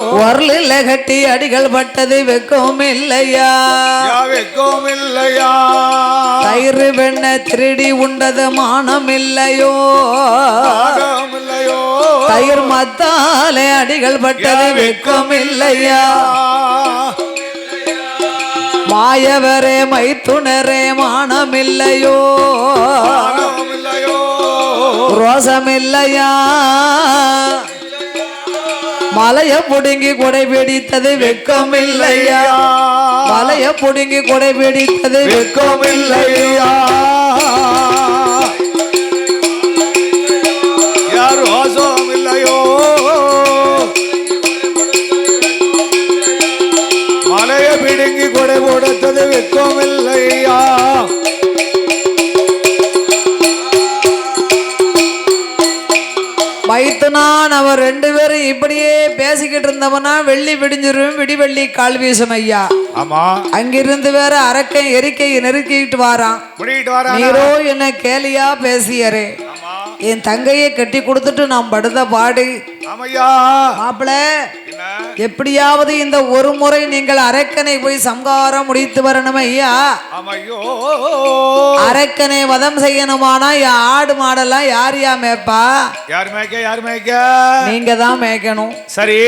வரலில் கட்டி அடிகள் பட்டது வெக்கம் இல்லையா யாவைக்கும் இல்லையா தயிர் வெண்ண திருடி உண்டது மானம் இல்லையோ தயிர் மத்தாலே அடிகள் பட்டது வெக்கம் இல்லையா மாயவரே மைத்துணரே மானம் இல்லையோ ஆகம் இல்லையோ ரோசம் இல்லையா மலைய புடுங்கி கொடை பிடித்தது வெக்கம் இல்லையா மலைய புடுங்கி கொடை பிடித்தது வெக்கம் இல்லையா ரெண்டு பேரும் இப்படியே பேசிக்கிட்டு இருந்தவனா வெள்ளி விடிஞ்சிரும் விடி வெள்ளி கால் வீசும் ஐயா. ஆமா. அங்கிருந்து வேற அரக்கை எரிக்கை நெருக்கிட்டு வாரான். நீரோ என்ன கேலியா பேசியரே. என் தங்கையை கட்டி கொடுத்துட்டு நான் படுத பாடு. ஆமையா. மாப்பிள என்ன எப்படியாவது இந்த ஒரு முறை நீங்கள் அரக்கனை போய் சம்காரம் முடித்து வரணும் ஐயா? அரக்கனை வதம் செய்யணுமானா? ஆடு மாடெல்லாம் யார் யா மேப்பா யார் மேய்க்க யார் மேய்க்க? நீங்க தான் மேய்க்கணும். சரி.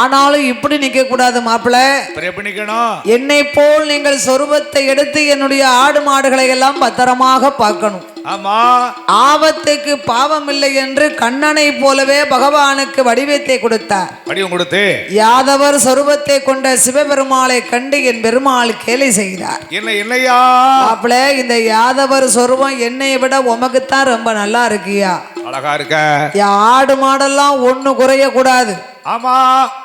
ஆனாலும் இப்படி நிக்க கூடாது மாப்பிள. அப்புறம் எப்படி நிக்கணும்? என்னை போல் நீங்கள் சொருபத்தை எடுத்து என்னுடைய ஆடு மாடுகளை எல்லாம் பத்திரமாக பார்க்கணும். ஆமா. ஆபத்துக்கு பாவம் இல்லை என்று கண்ணனை போலவே பகவானுக்கு வடிவத்தை கொடுத்தார். வடிவம் கொடுத்து. யாதவர் சொருபத்தை கொண்ட சிவபெருமாளை கண்டு என் பெருமாள் கேலி செய்தார். என்ன இல்லையா? மாப்பிள இந்த யாதவர் சொருபம் என்னை விட உமக்குத்தான் ரொம்ப நல்லா இருக்கியா? அழகா இருக்க. ஆடு மாடெல்லாம் ஒண்ணு குறைய கூடாது ஆமா.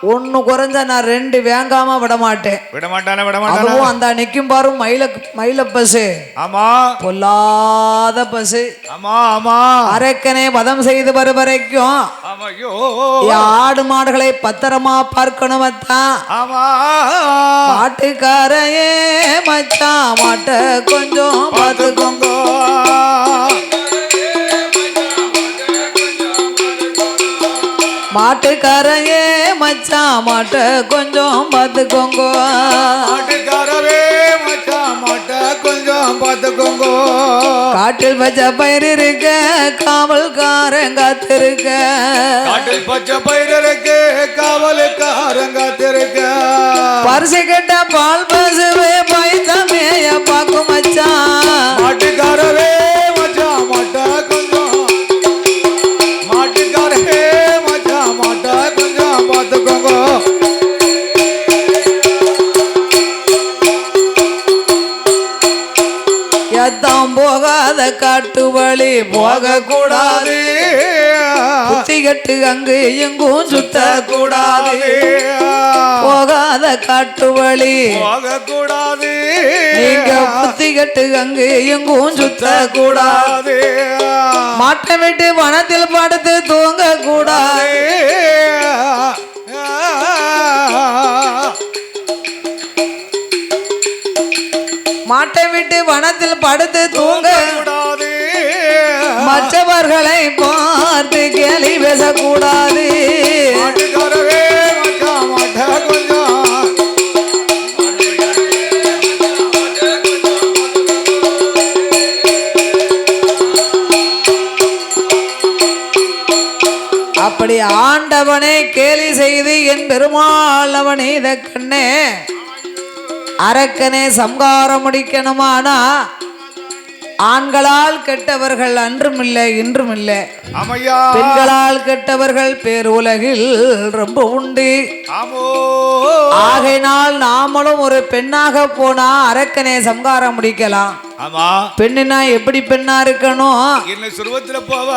ஒண்ணு குறைஞ்சா நான் ரெண்டு வேங்காம விட மாட்டேன் விட மாட்டானே விட மாட்டானே அதுவும் அந்த நிக்கும் பாரு மயில மயில பசு. ஆமா. பொல்லாத பசு. ஆமா ஆமா. அரக்கனை வதம் செய்து வரும் வரைக்கும். ஆமையோ. என் ஆடு மாடுகளை பத்திரமா பார்க்கணும் அத்தான் ஆமா. மாட்டுக்காரையே மச்சான் மாட்ட கொஞ்சம் பார்த்துக்கோங்க மச்சான் மாட்ட கொஞ்சம் பார்த்துக்கோங்க மாட்ட கொஞ்சம் பார்த்துக்கோங்க காட்டில் வச்ச பயிர் இருக்க காவல்காரன் காத்திருக்க. காட்டில் பச்சை பயிரருக்கு காவலுக்காரங்க திருக்க பரிசு கட்ட பால் போகாத காட்டு வழி போக கூடாது புத்தி கட்டு அங்கு எங்கும் சுத்த கூடாது போகாத காட்டு வழி போகக்கூடாது. நீங்க புத்தி கட்டு அங்கு எங்கும் சுத்த கூடாது மாட்டை விட்டு வனத்தில் படுத்து தூங்க கூடாது விட்டு வனத்தில் படுத்து தூங்க. மற்றவர்களை பார்த்து கேலி பேசக்கூடாது. அப்படி ஆண்டவனை கேலி செய்து என் பெருமாள் அவனை இத கண்ணே. அரக்கனே சம்காரம் முடிக்கணுமானா? ஆண்களால் கெட்டவர்கள் அன்றும் இல்லை இன்றும் இல்லை. பெண்களால் கெட்டவர்கள் பேர் உலகில் ரொம்ப உண்டு. ஆகையினால் நாமளும் ஒரு பெண்ணாக போனா அரக்கனை சம்காரம் முடிக்கலாம். பெண்ணுனா எப்படி பெண்ணா இருக்கணும்? என்ன சுருவத்துல போவ.